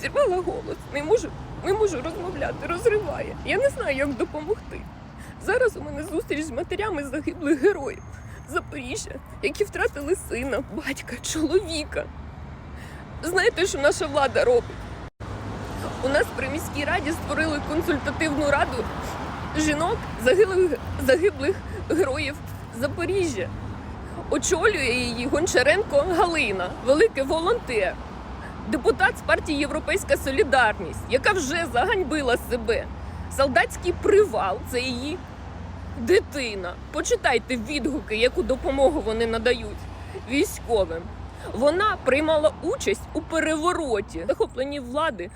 Зірвала голос, не можу, не можу розмовляти, розриває. Я не знаю, як допомогти. Зараз у мене зустріч з матерями загиблих героїв Запоріжжя, які втратили сина, батька, чоловіка. Знаєте, що наша влада робить? У нас при міській раді створили консультативну раду жінок загиблих, загиблих героїв Запоріжжя. Очолює її Гончаренко Галина, великий волонтер, депутат з партії Європейська Солідарність, яка вже заганьбила себе. Солдатський привал це її дитина. Почитайте відгуки, яку допомогу вони надають військовим. Вона приймала участь у перевороті, захопленні влади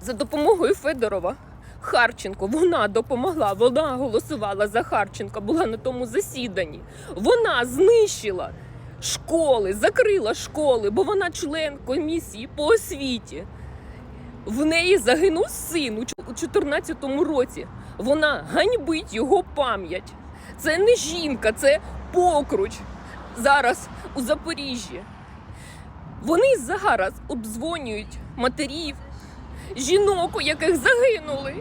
за допомогою Федорова. Харченко, вона допомогла, вона голосувала за Харченка, була на тому засіданні. Вона знищила школи, закрила школи, бо вона член комісії по освіті. В неї загинув син у чо- у 14-му році. Вона ганьбить його пам'ять. Це не жінка, це покруч зараз у Запоріжжі. Вони зараз обдзвонюють матерів, жінок, у яких загинули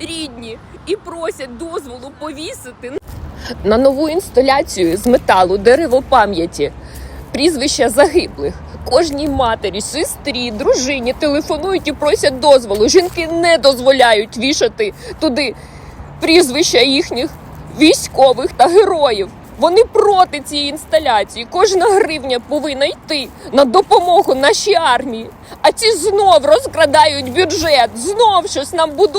рідні, і просять дозволу повісити на нову інсталяцію з металу дерево пам'яті, прізвища загиблих. Кожній матері, сестрі, дружині телефонують і просять дозволу. Жінки не дозволяють вішати туди прізвища їхніх військових та героїв. Вони проти цієї інсталяції. Кожна гривня повинна йти на допомогу нашій армії. А ці знов розкрадають бюджет, знов щось нам будують.